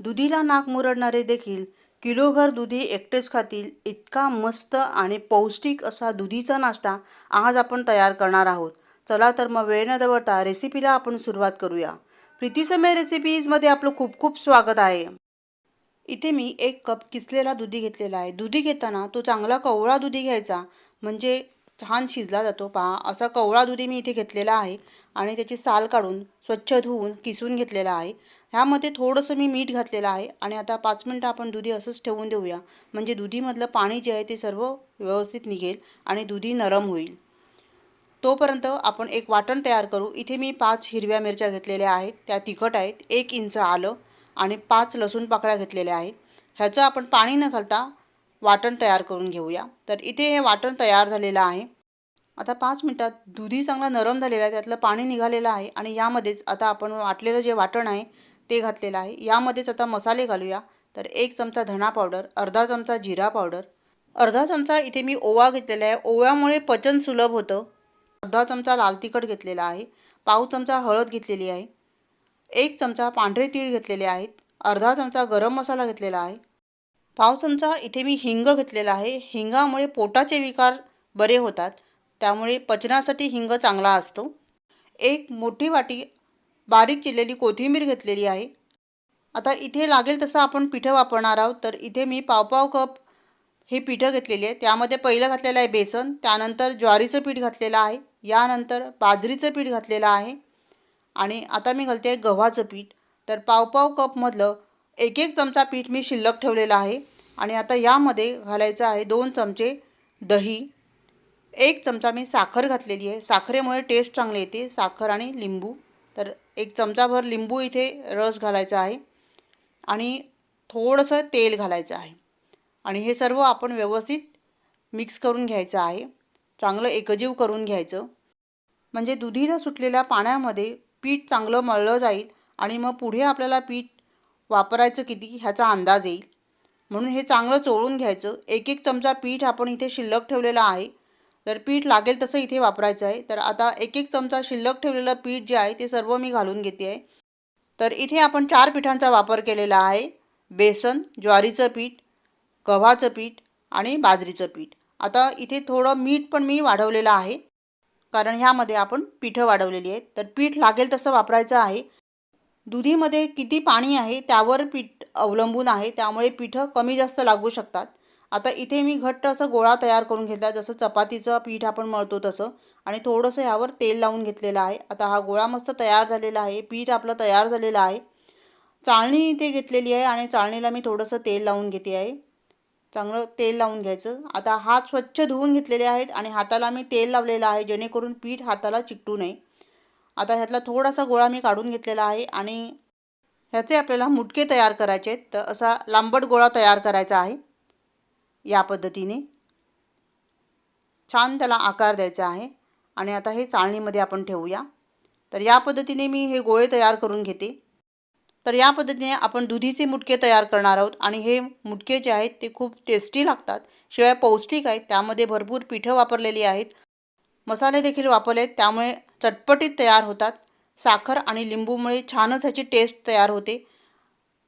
दुधीला नाक मुरडणारे देखील किलोभर दुधी एकटेच खातील. इतका मस्त आणि पौष्टिक असा दुधीचा नाश्ता आज आपण तयार करणार आहोत. चला तर मग वेळ न दवडता रेसिपीला आपण सुरुवात करूया. प्रीतीसमय रेसिपीजमध्ये आपलं खूप खूप स्वागत आहे. इथे मी एक कप किसलेला दुधी घेतलेला आहे. दुधी घेताना तो चांगला कवळा दुधी घ्यायचा. म्हणजे छान शिजला जातो. पहा असा कवळा दुधी मी इथे घेतलेला आहे. आणि त्याची साल काढून स्वच्छ धुवून किसून घेतलेला आहे. ह्यामध्ये थोडंसं मी मीठ घातलेलं आहे आणि आता पाच मिनटं आपण दुधी असंच ठेवून देऊया. म्हणजे दुधीमधलं पाणी जे आहे ते सर्व व्यवस्थित निघेल आणि दुधी नरम होईल. तोपर्यंत आपण एक वाटण तयार करू. इथे मी पाच हिरव्या मिरच्या घेतलेल्या आहेत. त्या तिखट आहेत. एक इंच आलं आणि पाच लसूण पाकळ्या घेतलेल्या आहेत. ह्याचं आपण पाणी न घालता वाटण तयार करून घेऊया. तर इथे हे वाटण तयार झालेलं आहे. आता पाच मिनटात दुधी चांगला नरम झालेला आहे. त्यातलं पाणी निघालेलं आहे आणि यामध्येच आता आपण वाटलेलं जे वाटण आहे ते घातलेलं आहे. यामध्येच आता मसाले घालूया. तर एक चमचा धणा पावडर अर्धा चमचा जिरा पावडर. अर्धा चमचा इथे मी ओवा घेतलेला आहे. ओव्यामुळे पचन सुलभ होतं. अर्धा चमचा लाल तिखट घेतलेला आहे. पाव चमचा हळद घेतलेली आहे. एक चमचा पांढरे तीळ घेतलेले आहेत. अर्धा चमचा गरम मसाला घेतलेला आहे. पाव चमचा इथे मी हिंग घेतलेला आहे. हिंगामुळे पोटाचे विकार बरे होतात. त्यामुळे पचनासाठी हिंग चांगला असतो. एक मोठी वाटी बारीक चिरलेली कोथिंबीर घेतलेली आहे. आता इथे लागेल तसं आपण पिठं वापरणार आहोत. तर इथे मी पावपाव कप हे पिठं घेतलेली आहे. त्यामध्ये पहिलं घातलेलं आहे बेसन त्यानंतर ज्वारीचं पीठ घातलेलं आहे यानंतर बाजरीचं पीठ घातलेलं आहे आणि आता मी घालते गव्हाचं पीठ. तर पावपाव कपमधलं एक एक चमचा पीठ मी शिल्लक ठेवलेलं आहे आणि आता यामध्ये घालायचं आहे दोन चमचे दही एक चमचा मी साखर घातलेली आहे. साखरेमुळे टेस्ट चांगली येते साखर आणि लिंबू. तर एक चमचाभर लिंबू इथे रस घालायचा आहे आणि थोडंसं तेल घालायचं आहे. आणि हे सर्व आपण व्यवस्थित मिक्स करून घ्यायचं आहे. चांगलं एकजीव करून घ्यायचं. म्हणजे दुधीला सुटलेल्या पाण्यामध्ये पीठ चांगलं मळलं जाईल आणि मग पुढे आपल्याला पीठ वापरायचं किती ह्याचा अंदाज येईल. म्हणून हे चांगलं चोळून घ्यायचं. एक एक चमचा पीठ आपण इथे शिल्लक ठेवलेला आहे. तर पीठ लागेल तसं इथे वापरायचं आहे. तर आता एक एक चमचा शिल्लक ठेवलेलं पीठ जे आहे ते सर्व मी घालून घेते आहे. तर इथे आपण चार पिठांचा वापर केलेला आहे. बेसन ज्वारीचं पीठ गव्हाचं पीठ आणि बाजरीचं पीठ. आता इथे थोडं मीठ पण मी वाढवलेलं आहे. कारण ह्यामध्ये आपण पिठं वाढवलेली आहेत. तर पीठ लागेल तसं वापरायचं आहे. दुधीमध्ये किती पाणी आहे त्यावर पीठ अवलंबून आहे. त्यामुळे पिठं कमी जास्त लागू शकतात. आता इथे मी घट्ट असं गोळा तयार करून घेतला जसं चपातीचं पीठ आपण मळतो तसं. आणि थोडंसं ह्यावर तेल लावून घेतलेलं आहे. आता हा गोळा मस्त तयार झालेला आहे. पीठ आपलं तयार झालेलं आहे. चाळणी इथे घेतलेली आहे आणि चाळणीला मी थोडंसं तेल लावून घेते आहे. चांगलं तेल लावून घ्यायचं. आता हात स्वच्छ धुवून घेतलेले आहेत आणि हाताला मी तेल लावलेलं आहे जेणेकरून पीठ हाताला चिकटू नये. आता ह्यातला थोडासा गोळा मी काढून घेतलेला आहे आणि ह्याचे आपल्याला मुटके तयार करायचे आहेत. तर असा लांबट गोळा तयार करायचा आहे. या पद्धतीने. छान त्याला आकार द्यायचा आहे. आणि आता हे चाळणीमध्ये आपण ठेवूया. तर या पद्धतीने मी हे गोळे तयार करून घेते. तर या पद्धतीने आपण दुधीचे मुटके तयार करणार आहोत. आणि हे मुटके जे आहेत ते खूप टेस्टी लागतात. शिवाय पौष्टिक आहेत. त्यामध्ये भरपूर पिठं वापरलेली आहेत. मसाले देखील वापरले आहेत. त्यामुळे चटपटीत तयार होतात. साखर आणि लिंबूमुळे छानच ह्याची टेस्ट तयार होते.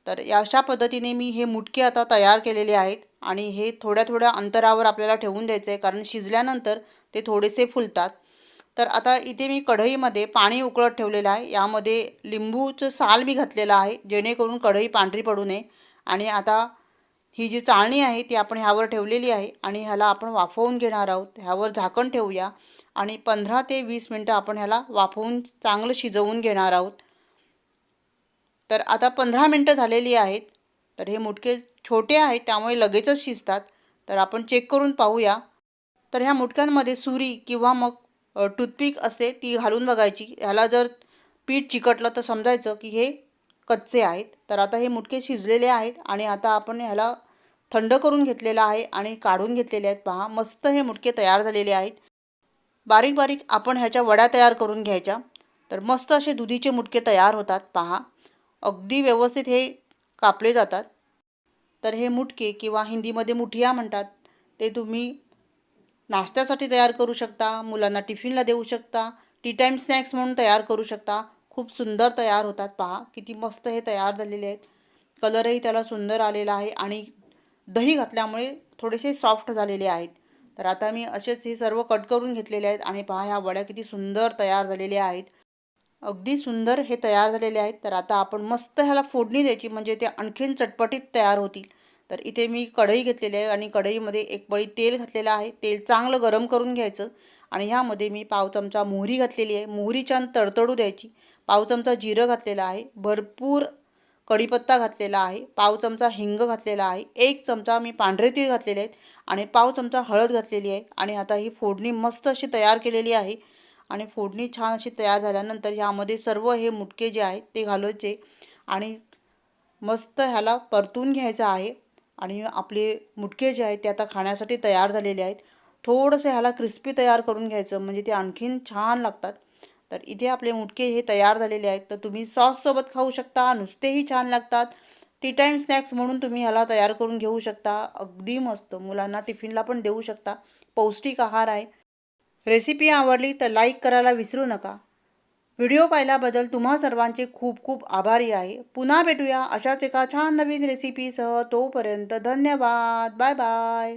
तर अशा पद्धतीने मी हे मुटके आता तयार केलेले आहेत आणि हे थोड्या थोड्या अंतरावर आपल्याला ठेवून द्यायचं आहे कारण शिजल्यानंतर ते थोडेसे फुलतात. तर आता इथे मी कढईमध्ये पाणी उकळत ठेवलेलं आहे. यामध्ये लिंबूचं साल मी घातलेलं आहे जेणेकरून कढई पांढरी पडू नये. आणि आता ही जी चाळणी आहे ती आपण ह्यावर ठेवलेली आहे आणि ह्याला आपण वाफवून घेणार आहोत. ह्यावर झाकण ठेवूया आणि पंधरा ते वीस मिनटं आपण ह्याला वाफवून चांगलं शिजवून घेणार आहोत. तर आता पंधरा मिनटं झालेली आहेत. तर हे मुटके छोटे आहेत त्यामुळे लगेचच शिजतात. तर आपण चेक करून पाहूया. तर ह्या मुटक्यांमध्ये सुरी किंवा मग टूथपिक असते ती घालून बघायची. ह्याला जर पीठ चिकटलं तर समजायचं की हे कच्चे आहेत. तर आता हे मुटके शिजलेले आहेत आणि आता आपण ह्याला थंड करून घेतलेलं आहे आणि काढून घेतलेले आहेत. पहा मस्त हे मुटके तयार झालेले आहेत. बारीक बारीक आपण ह्याच्या वड्या तयार करून घ्यायच्या. तर मस्त असे दुधीचे मुटके तयार होतात. पहा. अगदी व्यवस्थित हे कापले जातात. तर हे मुटके किंवा हिंदीमध्ये मुठिया म्हणतात. ते तुम्ही नाश्त्यासाठी तयार करू शकता मुलांना टिफिनला देऊ शकता टी टाईम स्नॅक्स म्हणून तयार करू शकता. खूप सुंदर तयार होतात पहा किती मस्त हे तयार झालेले आहेत. कलरही त्याला सुंदर आलेला आहे आणि दही घातल्यामुळे थोडेसे सॉफ्ट झालेले आहेत. तर आता मी असेच हे सर्व कट करून घेतलेले आहेत आणि पहा ह्या वड्या किती सुंदर तयार झालेल्या आहेत. अगदी सुंदर हे तयार झालेले आहेत. तर आता आपण मस्त ह्याला फोडणी द्यायची म्हणजे ते आणखीन चटपटीत तयार होतील. तर इथे मी कढई घेतलेली आहे आणि कढईमध्ये एक पळी तेल घातलेलं आहे. तेल चांगलं गरम करून घ्यायचं आणि ह्यामध्ये मी पाव चमचा मोहरी घातलेली आहे. मोहरी छान तडतडू द्यायची. पाव चमचा जिरं घातलेलं आहे. भरपूर कढीपत्ता घातलेला आहे. पाव चमचा हिंग घातलेला आहे. एक चमचा मी पांढरे तीळ घातलेले आहेत आणि पाव चमचा हळद घातलेली आहे. आणि आता ही फोडणी मस्त अशी तयार केलेली आहे. आणि फोडणी छान अशी तयार झाल्यानंतर ह्यामध्ये सर्व हे मुटके जे आहेत ते घालायचे. आणि मस्त ह्याला परतून घ्यायचं आहे. आणि आपले मुटके जे आहेत ते आता खाण्यासाठी तयार झालेले आहेत. थोडंसं ह्याला क्रिस्पी तयार करून घ्यायचं म्हणजे ते आणखीन छान लागतात. तर इथे आपले मुटके हे तयार झालेले आहेत. तर तुम्ही सॉससोबत खाऊ शकता नुसतेही छान लागतात. टी टाईम स्नॅक्स म्हणून तुम्ही ह्याला तयार करून घेऊ शकता. अगदी मस्त. मुलांना टिफिनला पण देऊ शकता. पौष्टिक आहार आहे. रेसिपी आवडली तर लाईक करायला विसरू नका. व्हिडिओ पाहिल्याबद्दल तुम्हा सर्वांचे खूप खूप आभारी आहे. पुन्हा भेटूया अशाच एका छान नवीन रेसिपीसह तोपर्यंत धन्यवाद. Bye bye